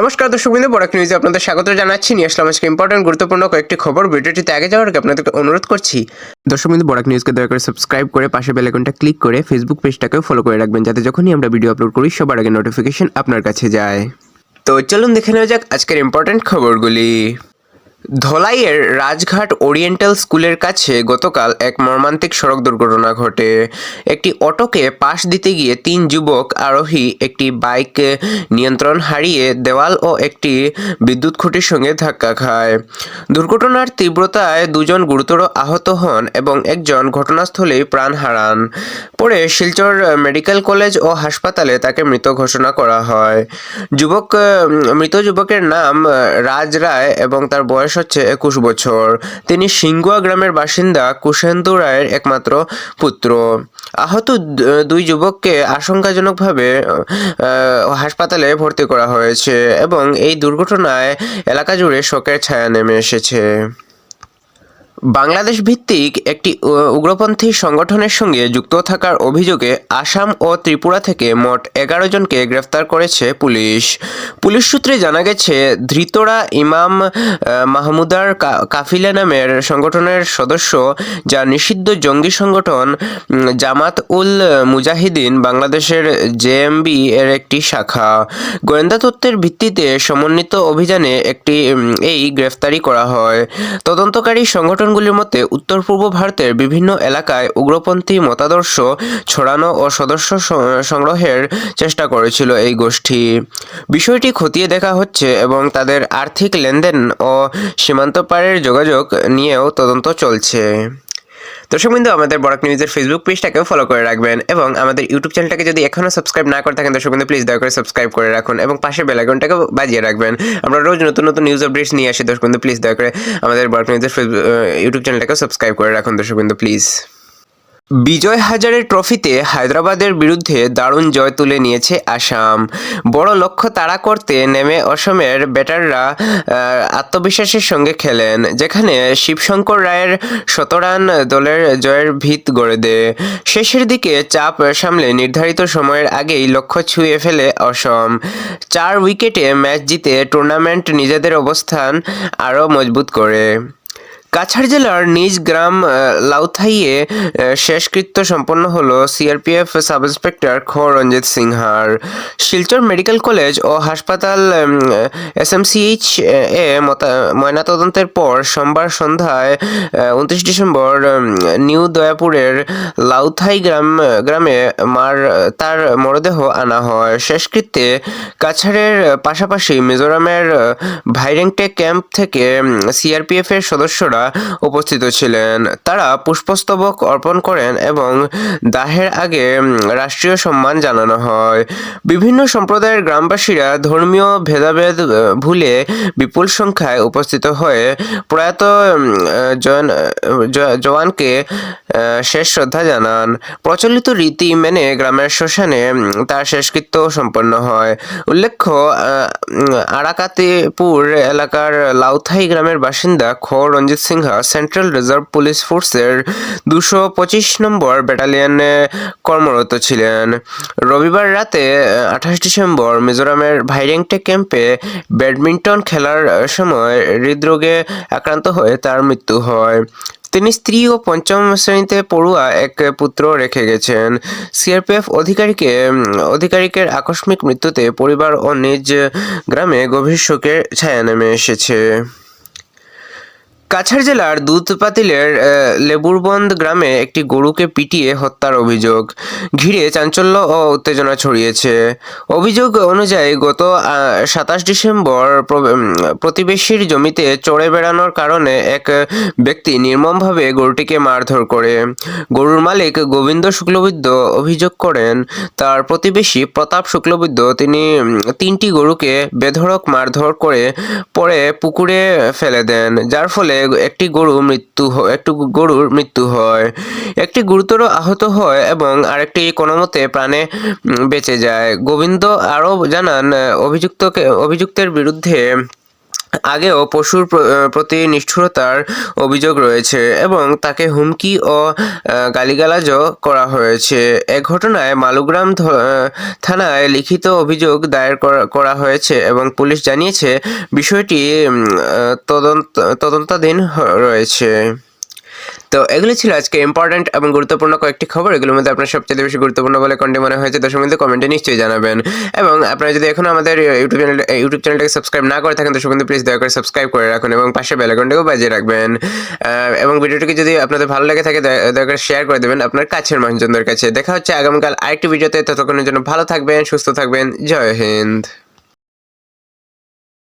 নমস্কার, দর্শক বিন্দু বড় নিউজে আপনাদের স্বাগত জানাচ্ছি। নিয়ে আসলাম আজকে ইম্পর্টেন্ট গুরুত্বপূর্ণ কয়েকটি খবর। ভিডিওটিতে আগে যাওয়ার আগে আপনাদেরকে অনুরোধ করছি, দর্শক বিন্দু বড় নিউজকে দয়া করে সাবস্ক্রাইব করে পাশে বেল আইকনটা ক্লিক করে ফেসবুক পেজটাকেও ফলো করে রাখবেন, যাতে যখনই আমরা ভিডিও আপলোড করি, সবার আগে নোটিফিকেশন আপনার কাছে যায়। তো চলুন দেখে নেওয়া যাক আজকের ইম্পর্টেন্ট খবরগুলি। ধলাইয়ের রাজঘাট ওরিয়েন্টাল স্কুলের কাছে গতকাল এক মর্মান্তিক সড়ক দুর্ঘটনা ঘটে। একটি অটোকে পাশ দিতে গিয়ে তিন যুবক আরোহী একটি বাইক নিয়ন্ত্রণ হারিয়ে দেওয়াল ও একটি বিদ্যুৎ খুঁটির সঙ্গে ধাক্কা খায়। দুর্ঘটনার তীব্রতায় দুজন গুরুতর আহত হন এবং একজন ঘটনাস্থলেই প্রাণ হারান। পরে শিলচর মেডিকেল কলেজ ও হাসপাতালে তাকে মৃত ঘোষণা করা হয়। যুবক, মৃত যুবকের নাম রাজ রায় এবং তার বয়স হচ্ছে একুশ বছর। তিনি সিংগুয়া গ্রামের বাসিন্দা কুশেন্দু রায়ের একমাত্র পুত্র। আহত দুই যুবককে আশঙ্কাজনকভাবে হাসপাতালে ভর্তি করা হয়েছে এবং এই দুর্ঘটনায় এলাকা জুড়ে শোকের ছায়া নেমে এসেছে। বাংলাদেশ ভিত্তিক একটি উগ্রপন্থী সংগঠনের সঙ্গে যুক্ত থাকার অভিযোগে আসাম ও ত্রিপুরা থেকে মোট এগারো জনকে গ্রেফতার করেছে পুলিশ। পুলিশ সূত্রে জানা গেছে, ধৃতরা ইমাম মাহমুদার কাফিলা নামের সংগঠনের সদস্য, যা নিষিদ্ধ জঙ্গি সংগঠন জামাত উল মুজাহিদিন বাংলাদেশের জেএমবি এর একটি শাখা। গোয়েন্দা তথ্যের ভিত্তিতে সমন্বিত অভিযানে একটি এই গ্রেফতারি করা হয়। তদন্তকারী সংগঠনগুলির মতে উত্তর পূর্ব ভারতের বিভিন্ন এলাকায় উগ্রপন্থী মতাদর্শ ছড়ানো ও সদস্য সংগ্রহের চেষ্টা করেছিল এই গোষ্ঠী। বিষয়টি খতিয়ে দেখা হচ্ছে এবং তাদের আর্থিক লেনদেন ও সীমান্ত পারের যোগাযোগ নিয়েও তদন্ত চলছে। দর্শক বিন্দু আমাদের বরাক নিউজের ফেসবুক পেজটাকেও ফলো করে রাখবেন এবং আমাদের ইউটিউব চ্যানেলটাকে যদি এখনও সাবস্ক্রাইব না করে থাকেন দর্শক বিন্দু প্লিজ দয়া করে সাবস্ক্রাইব করে রাখুন এবং পাশে বেলাগনটাকে বাজিয়ে রাখবেন। আমরা রোজ নতুন নতুন নিউজ আপডেটস নিয়ে আসি দর্শক বিন্দু প্লিজ দয়া করে আমাদের বরাক নিউজের ফেসবুক ইউটিউব চ্যানেলটাকেও সাবস্ক্রাইব করে রাখুন দর্শক বিন্দু প্লিজ বিজয় হাজারের ট্রফিতে হায়দ্রাবাদের বিরুদ্ধে দারুণ জয় তুলে নিয়েছে আসাম। বড় লক্ষ্য তাড়া করতে নেমে অসমের ব্যাটাররা আত্মবিশ্বাসের সঙ্গে খেলেন, যেখানে শিবশঙ্কর রায়ের শতরান দলের জয়ের ভিত গড়ে দেয়। শেষের দিকে চাপ সামলে নির্ধারিত সময়ের আগেই লক্ষ্য ছুঁয়ে ফেলে অসম। চার উইকেটে ম্যাচ জিতে টুর্নামেন্ট নিজেদের অবস্থান আরও মজবুত করে। কাছাড় জেলার নিজ গ্রাম লাউথাইয়ে শেষকৃত্য সম্পন্ন হলো সিআরপিএফ সাব ইন্সপেক্টর খ রঞ্জিত সিংহার। শিলচর মেডিকেল কলেজ ও হাসপাতাল এসএমসিএইচ এ ময়নাতদন্তের পর সোমবার সন্ধ্যায় উনত্রিশ ডিসেম্বর নিউ দয়াপুরের লাউথাই গ্রাম, গ্রামে মার, তার মরদেহ আনা হয়। শেষকৃত্যে কাছাড়ের পাশাপাশি মিজোরামের ভাইরেংটে ক্যাম্প থেকে সিআরপিএফ এর সদস্যরা উপস্থিত ছিলেন। তারা পুষ্পস্তবক অর্পণ করেন এবং দাহের আগে রাষ্ট্রীয় সম্মান জানানো হয়। বিভিন্ন সম্প্রদায়ের গ্রামবাসীরা ধর্মীয় ভেদাভেদ ভুলে বিপুল সংখ্যায় উপস্থিত হয়ে প্রয়াত জওয়ানকে শেষ শ্রদ্ধা জানান। প্রচলিত রীতি মেনে গ্রামের শ্মশানে তার শেষকৃত্য সম্পন্ন হয়। উল্লেখ্য আরাকাতিপুর এলাকার লাউথাই গ্রামের বাসিন্দা খ Ranjit Sinha central reserve police ফোর্সের দুশো পঁচিশ নম্বর ব্যাটালিয়নে কর্মরত ছিলেন। রবিবার রাতে আঠাশ ডিসেম্বর মিজোরামের ভাইরেংটে ক্যাম্পে ব্যাডমিন্টন খেলার সময় হৃদরোগে আক্রান্ত হয়ে তার মৃত্যু হয়। তিনি স্ত্রী ও পঞ্চম শ্রেণীতে পড়ুয়া এক পুত্র রেখে গেছেন। সিআরপিএফ অধিকারীকে উম, আধিকারিকের আকস্মিক মৃত্যুতে পরিবার ও নিজ গ্রামে গভীর শোকের ছায়া নেমে এসেছে। কাছাড় জেলার দুধপাতিলের লেবুরবন্দ গ্রামে একটি গরুকে পিটিয়ে হত্যার অভিযোগ। ঘিরে চাঞ্চল্য ও উত্তেজনা ছড়িয়েছে। অভিযোগ অনুযায়ী গত সাতাশ ডিসেম্বর প্র- প্রতিবেশীর জমিতে চড়ে বেড়ানোর কারণে এক ব্যক্তি নির্মমভাবে গরুটিকে মারধর করে। গরুর মালিক গোবিন্দ শুক্লবৈদ্য অভিযোগ করেন, তার প্রতিবেশী প্রতাপ শুক্লবৈদ্য তিনি তিনটি গরুকে বেধড়ক মারধর করে পরে পুকুরে ফেলে দেন, যার ফলে একটি গরু মৃত্যু একটি গরুর মৃত্যু হয়। একটি গুরুতর আহত হয় এবং আরেকটি কোনোমতে প্রাণে বেঁচে যায়। গোবিন্দ আরও জানান, অভিযুক্তকে, অভিযুক্তের বিরুদ্ধে আগেও পশুর প্রতি নিষ্ঠুরতার অভিযোগ রয়েছে এবং তাকে হুমকি ও গালিগালাজও করা হয়েছে। এ ঘটনায় মালুগ্রাম থানায় লিখিত অভিযোগ দায়ের করা- হয়েছে এবং পুলিশ জানিয়েছে বিষয়টি তদন্ত তদন্তাধীন রয়েছে। তো এগুলো ছিল আজকে ইম্পর্ট্যান্ট এবং গুরুত্বপূর্ণ কয়েকটি খবর। এগুলোর মধ্যে আপনার সবচেয়ে বেশি গুরুত্বপূর্ণ বলে কোনটি মনে হয়েছে দর্শক মধ্যে কমেন্টে নিশ্চয়ই জানাবেন। এবং আপনারা যদি এখনও আমাদের ইউটিউব চ্যানেল ইউটিউব চ্যানেলটাকে সাবস্ক্রাইব না করে থাকেন দর্শক বন্ধু প্লিজ দয়া করে সাবস্ক্রাইব করে রাখুন এবং পাশে বেল আইকনটাকেও বাজিয়ে রাখবেন। এবং ভিডিওটিকে যদি আপনাদের ভালো লেগে থাকে, দয়া করে শেয়ার করে দেবেন আপনার কাছের মানুষজনদের কাছে। দেখা হচ্ছে আগামীকাল আরেকটি ভিডিওতে, ততক্ষণের জন্য ভালো থাকবেন, সুস্থ থাকবেন। জয় হিন্দ।